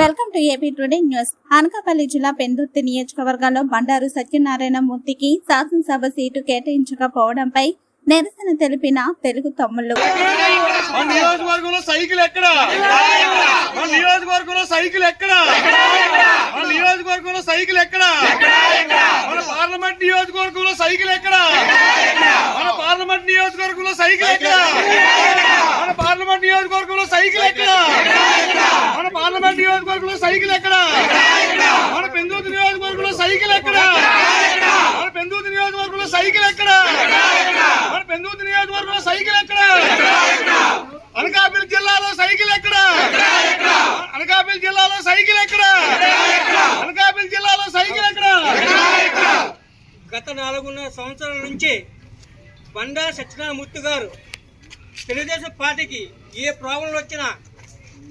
Welcome to AP today news. Anakapalli జిల్లా పెందుర్తి నియోజకవర్గంలో బండారు సత్యనారాయణ మూర్తికి శాసనసభ సీటు కేటాయించకపోవడంపై నిరసన తెలిపిన తెలుగు తమ్ముళ్ళు. నియోజకవర్గంలో సైకిల్ ఎక్కడ? నియోజకవర్గంలో సైకిల్ ఎక్కడ? నియోజకవర్గంలో సైకిల్ ఎక్కడ? పార్లమెంట్ నియోజకవర్గంలో సైకిల్ ఎక్కడ? పార్లమెంట్ నియోజకవర్గంలో సైకిల్ ఎక్కడ మన పార్లమెంట్ నియోజకవర్గంలో సైకిల్ ఎక్కడ మన పార్లమెంట్ నియోజకవర్గంలో సైకిల్ ఎక్కడ? మన పెందూతి నియోజకవర్గంలో సైకిల్ ఎక్కడ? మన పెందూతి నియోజకవర్గంలో సైకిల్ ఎక్కడ? మన పెందూతి నియోజకవర్గంలో సైకిల్ ఎక్కడ? అనకాపల్లి జిల్లాలో సైకిల్ ఎక్కడ? అనకాపల్లి జిల్లాలో సైకిల్ ఎక్కడ? అనకాపల్లి జిల్లాలో సైకిల్ ఎక్కడ? గత నాలుగున్నర సంవత్సరాల నుంచి బండా సత్యనారాయణమూర్తి గారు తెలుగుదేశం పార్టీకి ఏ ప్రాబ్లం వచ్చినా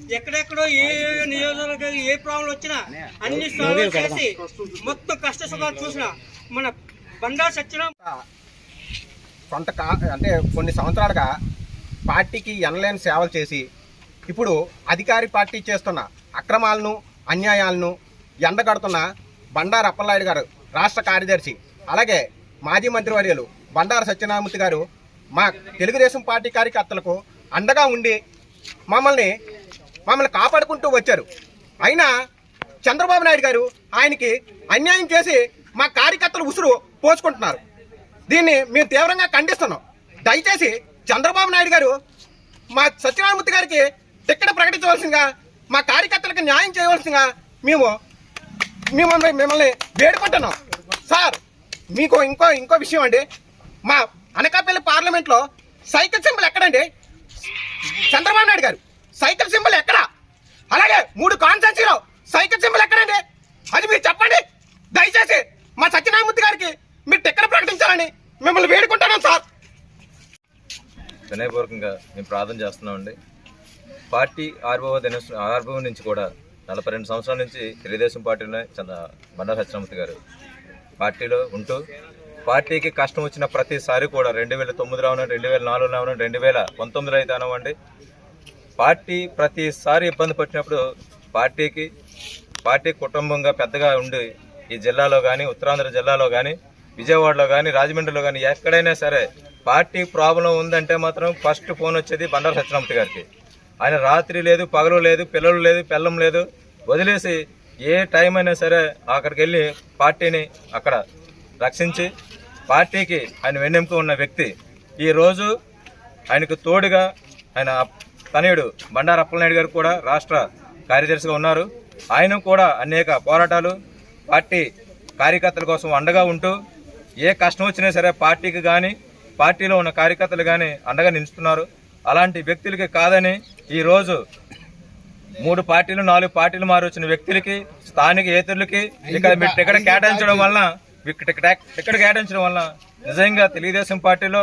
ఎక్కడెక్కడో ఏ నియోజకవర్గం ఏ ప్రాబ్లం వచ్చినా అన్ని సాల్వ్ చేసి మొత్తం కష్ట సుఖాలు చూసిన మన బండా సత్యనారాయణ కొంత కా అంటే కొన్ని సంవత్సరాలుగా పార్టీకి ఎనలేని సేవలు చేసి ఇప్పుడు అధికారి పార్టీ చేస్తున్న అక్రమాలను అన్యాయాలను ఎండగడుతున్న బండారు అప్పలనాయుడు గారు రాష్ట్ర కార్యదర్శి అలాగే మాజీ మంత్రివర్యులు బండారు సత్యనారాయణమూర్తి గారు మా తెలుగుదేశం పార్టీ కార్యకర్తలకు అండగా ఉండి మమ్మల్ని మమ్మల్ని కాపాడుకుంటూ వచ్చారు. అయినా చంద్రబాబు నాయుడు గారు ఆయనకి అన్యాయం చేసి మా కార్యకర్తలు ఉసురు పోసుకుంటున్నారు. దీన్ని మేము తీవ్రంగా ఖండిస్తున్నాం. దయచేసి చంద్రబాబు నాయుడు గారు మా సత్యనారాయణమూర్తి గారికి టిక్కెట్ ప్రకటించవలసిందిగా మా కార్యకర్తలకు న్యాయం చేయవలసిందిగా మేము మిమ్మల్ని మిమ్మల్ని వేడుకుంటున్నాం. సార్ మీకు ఇంకో ఇంకో విషయం అండి. మా అనకాపల్లి పార్లమెంట్లో సైకిల్ సింబల్ ఎక్కడండి? చంద్రబాబు నాయుడు గారు. సైకిల్ సింబల్ ఎక్కడ? అలాగే మూడు కాన్స్టెన్సీలో సైకిల్ సింబల్ ఎక్కడండి? అది మీరు చెప్పండి. దయచేసి మా సత్యనారాయణమూర్తి గారికి మీరు టిక్కెట్ ప్రకటించాలని మిమ్మల్ని వేడుకుంటున్నాం సార్. వినయపూర్వకంగా మేము ప్రార్థన చేస్తున్నామండి. పార్టీ ఆర్భవ దినోత్సవం ఆర్బవ నుంచి కూడా నలభై రెండు సంవత్సరాల నుంచి తెలుగుదేశం పార్టీలో చంద్ర బండా సత్యనామూర్తి గారు పార్టీలో ఉంటూ పార్టీకి కష్టం వచ్చిన ప్రతిసారి కూడా రెండు వేల తొమ్మిదిలో అవనండి రెండు వేల నాలుగులో అవనండి రెండు వేల పంతొమ్మిదిలో అయితే అనవండి పార్టీ ప్రతిసారి ఇబ్బంది పట్టినప్పుడు పార్టీకి పార్టీ కుటుంబంగా పెద్దగా ఉండి ఈ జిల్లాలో కానీ ఉత్తరాంధ్ర జిల్లాలో కానీ విజయవాడలో కానీ రాజమండ్రిలో కానీ ఎక్కడైనా సరే పార్టీ ప్రాబ్లం ఉందంటే మాత్రం ఫస్ట్ ఫోన్ వచ్చేది బండారు సత్యనామూర్తి గారికి. ఆయన రాత్రి లేదు పగలు లేదు పిల్లలు లేదు పిల్లం లేదు వదిలేసి ఏ టైం అయినా సరే అక్కడికి వెళ్ళి పార్టీని అక్కడ రక్షించి పార్టీకి ఆయన వెన్నెంపు ఉన్న వ్యక్తి. ఈరోజు ఆయనకు తోడుగా ఆయన తనయుడు బండారు అప్పలనాయుడు గారు కూడా రాష్ట్ర కార్యదర్శిగా ఉన్నారు. ఆయన కూడా అనేక పోరాటాలు పార్టీ కార్యకర్తల కోసం అండగా ఉంటూ ఏ కష్టం వచ్చినా సరే పార్టీకి కానీ పార్టీలో ఉన్న కార్యకర్తలు కానీ అండగా నిలుస్తున్నారు. అలాంటి వ్యక్తులకి కాదని ఈరోజు మూడు పార్టీలు నాలుగు పార్టీలు మారొచ్చిన వ్యక్తులకి స్థానిక ఏతరులకి ఇక్కడ మీరు టికెట్ కేటాయించడం వలన టికెట్ కేటాయించడం వలన నిజంగా తెలుగుదేశం పార్టీలో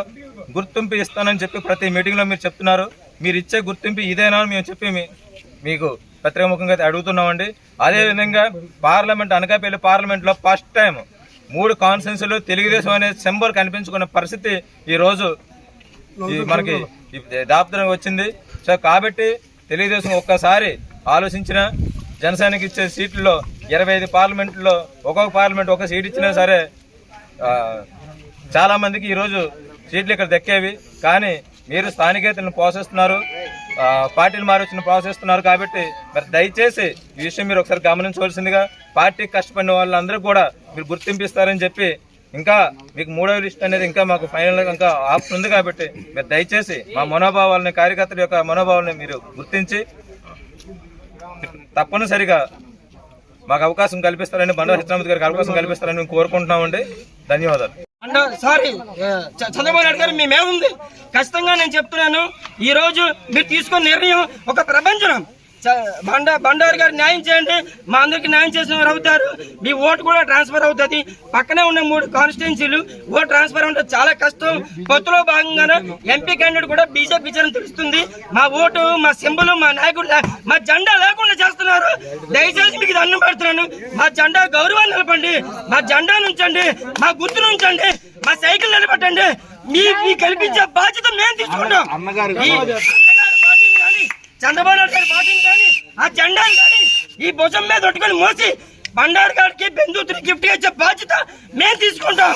గుర్తింపు ఇస్తానని చెప్పి ప్రతి మీటింగ్లో మీరు చెప్తున్నారు. మీరు ఇచ్చే గుర్తింపు ఇదేనా అని మేము చెప్పి మీకు పత్రికాముఖంగా అడుగుతున్నామండి. అదేవిధంగా పార్లమెంట్ అనకాపల్లి పార్లమెంట్లో ఫస్ట్ టైం మూడు కాన్ఫరెన్స్లు తెలుగుదేశం అనే సింబల్ కనిపించుకున్న పరిస్థితి ఈ రోజు ఈ మనకి దాపత్రం వచ్చింది. సో కాబట్టి తెలుగుదేశం ఒక్కసారి ఆలోచించిన జనసేనకి ఇచ్చే సీట్లలో ఇరవై ఐదు పార్లమెంట్లో ఒక్కొక్క పార్లమెంట్ ఒక సీట్ ఇచ్చినా సరే ఆ, చాలా మందికి ఈరోజు సీట్లు ఇక్కడ దక్కేవి. కానీ మీరు స్థానికేతలను పోషిస్తున్నారు పార్టీలు మారొచ్చిన పోషిస్తున్నారు కాబట్టి మరి దయచేసి ఈ విషయం మీరు ఒకసారి గమనించవలసిందిగా పార్టీకి కష్టపడిన వాళ్ళందరూ కూడా మీరు గుర్తింపిస్తారని చెప్పి ఇంకా మీకు మూడో లిస్ట్ అనేది ఇంకా మాకు ఫైనల్ ఇంకా ఆప్షన్ ఉంది కాబట్టి మీరు దయచేసి మా మనోభావాలని కార్యకర్తల యొక్క మనోభావాలని మీరు గుర్తించి తప్పనిసరిగా మాకు అవకాశం కల్పిస్తారని బండారు సత్యనారాయణ గారికి అవకాశం కల్పిస్తారని మేము కోరుకుంటున్నామండి. ధన్యవాదాలు. అండ్ సారీ చ- చంద్రబాబు నాయుడు గారు మేమేముంది ఖచ్చితంగా నేను చెప్తున్నాను ఈ రోజు మీరు తీసుకున్న నిర్ణయం ఒక ప్రపంచం బండ బండారు గారు న్యాయం చేయండి. మా అందరికి న్యాయం చేసిన వారు అవుతారు. మీ ఓటు కూడా ట్రాన్స్ఫర్ అవుతుంది. పక్కనే ఉన్న మూడు కాన్స్టిట్యున్సీలు ఓటు ట్రాన్స్ఫర్ అంటే చాలా కష్టం. పొత్తులో భాగంగానే ఎంపీ క్యాండిడేట్ కూడా బీజేపీ జనం తెలుస్తుంది. మా ఓటు మా సింబల్ మా నాయకుడు మా జెండా లేకుండా చేస్తున్నారు. దయచేసి మీకు దండం పెడుతున్నాను. మా జెండా గౌరవాన్ని నిలపండి. మా జెండా నుంచండి. మా గుర్తు నుంచండి. మా సైకిల్ నిలబెట్టండి. మీ మీ కల్పించే బాధ్యత మేము తీసుకుంటాం. చంద్రబాబు నాయుడు గారి పార్టీని ఆ జెండాని కానీ ఈ భుజం మీద ఒట్టుకొని మోసి బండారు గారికి బెందూతుని గిఫ్ట్ ఇచ్చే బాధ్యత మేము తీసుకుంటాం.